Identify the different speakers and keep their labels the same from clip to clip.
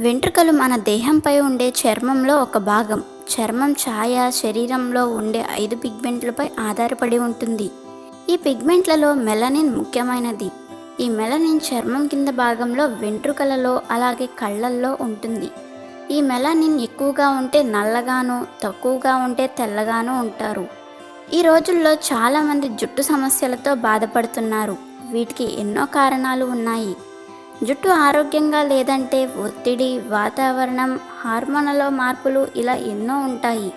Speaker 1: వెంట్రుకలు మన దేహంపై ఉండే చర్మంలో ఒక భాగం. చర్మం ఛాయ శరీరంలో ఉండే ఐదు పిగ్మెంట్లపై ఆధారపడి ఉంటుంది. ఈ పిగ్మెంట్లలో మెలనిన్ ముఖ్యమైనది. ఈ మెలనిన్ చర్మం కింద భాగంలో వెంట్రుకలలో అలాగే కళ్ళల్లో ఉంటుంది. ఈ మెలనిన్ ఎక్కువగా ఉంటే నల్లగాను తక్కువగా ఉంటే తెల్లగాను ఉంటారు. ఈ రోజుల్లో చాలామంది జుట్టు సమస్యలతో బాధపడుతున్నారు. వీటికి ఎన్నో కారణాలు ఉన్నాయి. జుట్టు ఆరోగ్యంగా లేదంటే ఒత్తిడి వాతావరణం హార్మోన్ల మార్పులు ఇలా ఎన్నో ఉంటాయి.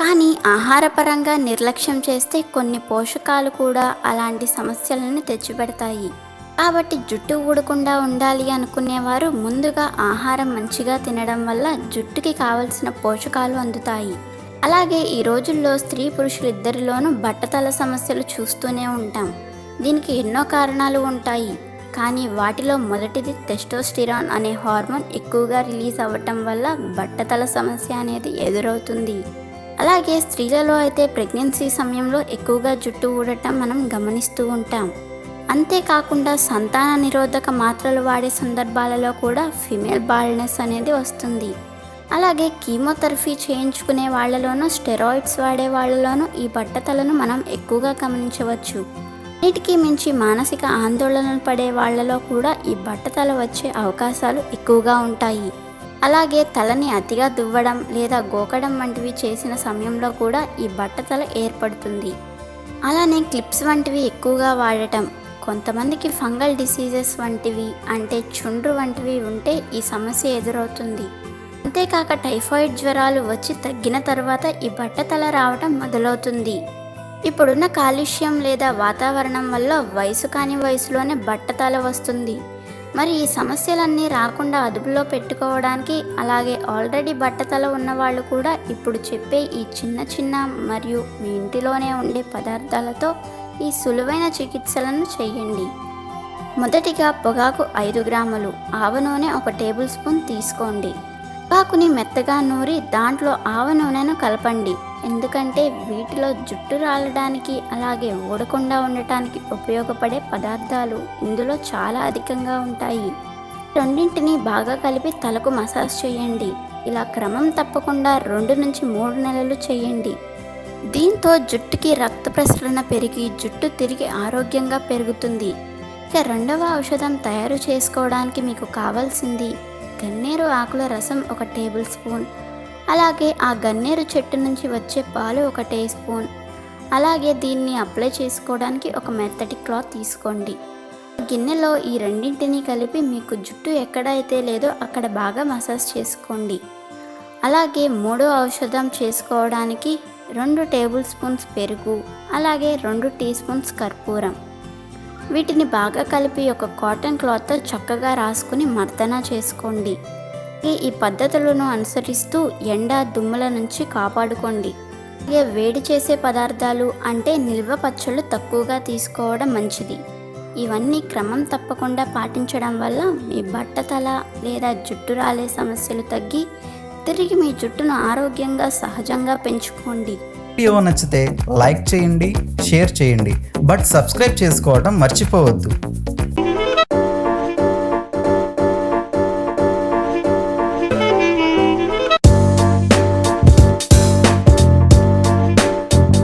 Speaker 1: కానీ ఆహారపరంగా నిర్లక్ష్యం చేస్తే కొన్ని పోషకాలు కూడా అలాంటి సమస్యలను తెచ్చిపెడతాయి. కాబట్టి జుట్టు ఊడకుండా ఉండాలి అనుకునేవారు ముందుగా ఆహారం మంచిగా తినడం వల్ల జుట్టుకి కావలసిన పోషకాలు అందుతాయి. అలాగే ఈ రోజుల్లో స్త్రీ పురుషులిద్దరిలోనూ బట్టతల సమస్యలు చూస్తూనే ఉంటాం. దీనికి ఎన్నో కారణాలు ఉంటాయి. కానీ వాటిలో మొదటిది టెస్టోస్టిరాన్ అనే హార్మోన్ ఎక్కువగా రిలీజ్ అవ్వటం వల్ల బట్టతల సమస్య అనేది ఎదురవుతుంది. అలాగే స్త్రీలలో అయితే ప్రెగ్నెన్సీ సమయంలో ఎక్కువగా జుట్టు ఊడటం మనం గమనిస్తూ ఉంటాం. అంతేకాకుండా సంతాన నిరోధక మాత్రలు వాడే సందర్భాలలో కూడా ఫిమేల్ బాల్నెస్ అనేది వస్తుంది. అలాగే కీమోథెరపీ చేయించుకునే వాళ్ళలోనూ స్టెరాయిడ్స్ వాడే వాళ్ళలోనూ ఈ బట్టతలను మనం ఎక్కువగా గమనించవచ్చు. అన్నిటికీ మించి మానసిక ఆందోళనలు పడే వాళ్ళలో కూడా ఈ బట్టతల వచ్చే అవకాశాలు ఎక్కువగా ఉంటాయి. అలాగే తలని అతిగా దువ్వడం లేదా గోకడం వంటివి చేసిన సమయంలో కూడా ఈ బట్టతల ఏర్పడుతుంది. అలానే క్లిప్స్ వంటివి ఎక్కువగా వాడటం కొంతమందికి ఫంగల్ డిసీజెస్ వంటివి అంటే చుండ్రు వంటివి ఉంటే ఈ సమస్య ఎదురవుతుంది. అంతేకాక టైఫాయిడ్ జ్వరాలు వచ్చి తగ్గిన తర్వాత ఈ బట్టతల రావటం మొదలవుతుంది. ఇప్పుడున్న కాలుష్యం లేదా వాతావరణం వల్ల వయసు కాని వయసులోనే బట్టతల వస్తుంది. మరి ఈ సమస్యలన్నీ రాకుండా అదుపులో పెట్టుకోవడానికి అలాగే ఆల్రెడీ బట్టతల ఉన్న వాళ్ళు కూడా ఇప్పుడు చెప్పే ఈ చిన్న చిన్న మరియు మీ ఇంటిలోనే ఉండే పదార్థాలతో ఈ సులువైన చికిత్సలను చేయండి. మొదటిగా పొగాకు ఐదు గ్రాములు ఆవ నూనె ఒక టేబుల్ స్పూన్ తీసుకోండి. పొగాకుని మెత్తగా నూరి దాంట్లో ఆవ నూనెను కలపండి. ఎందుకంటే వీటిలో జుట్టు రాలడానికి అలాగే ఊడకుండా ఉండటానికి ఉపయోగపడే పదార్థాలు ఇందులో చాలా అధికంగా ఉంటాయి. రెండింటిని బాగా కలిపి తలకు మసాజ్ చేయండి. ఇలా క్రమం తప్పకుండా రెండు నుంచి మూడు నెలలు చేయండి. దీంతో జుట్టుకి రక్త ప్రసరణ పెరిగి జుట్టు తిరిగి ఆరోగ్యంగా పెరుగుతుంది. ఇక రెండవ ఔషధం తయారు చేసుకోవడానికి మీకు కావాల్సింది గన్నేరు ఆకుల రసం ఒక టేబుల్ స్పూన్. అలాగే ఆ గన్నేరు చెట్టు నుంచి వచ్చే పాలు ఒక టీ స్పూన్. అలాగే దీన్ని అప్లై చేసుకోవడానికి ఒక మెత్తటి క్లాత్ తీసుకోండి. గిన్నెలో ఈ రెండింటిని కలిపి మీకు జుట్టు ఎక్కడైతే లేదో అక్కడ బాగా మసాజ్ చేసుకోండి. అలాగే మూడో ఔషధం చేసుకోవడానికి రెండు టేబుల్ స్పూన్స్ పెరుగు అలాగే రెండు టీ స్పూన్స్ కర్పూరం. వీటిని బాగా కలిపి ఒక కాటన్ క్లాత్తో చక్కగా రాసుకుని మర్దన చేసుకోండి. ఈ- ఈ పద్ధతులను అనుసరిస్తూ ఎండ దుమ్ముల నుంచి కాపాడుకోండి. అలాగే వేడి చేసే పదార్థాలు అంటే నిల్వ పచ్చళ్ళు తక్కువగా తీసుకోవడం మంచిది. ఇవన్నీ క్రమం తప్పకుండా పాటించడం వల్ల మీ బట్టతల లేదా జుట్టు రాలే సమస్యలు తగ్గి తిరిగి మీ జుట్టును ఆరోగ్యంగా సహజంగా పెంచుకోండి.
Speaker 2: వీడియో నచ్చితే లైక్ చేయండి షేర్ చేయండి. బట్ సబ్స్క్రైబ్ చేసుకోవడం మర్చిపోవద్దు.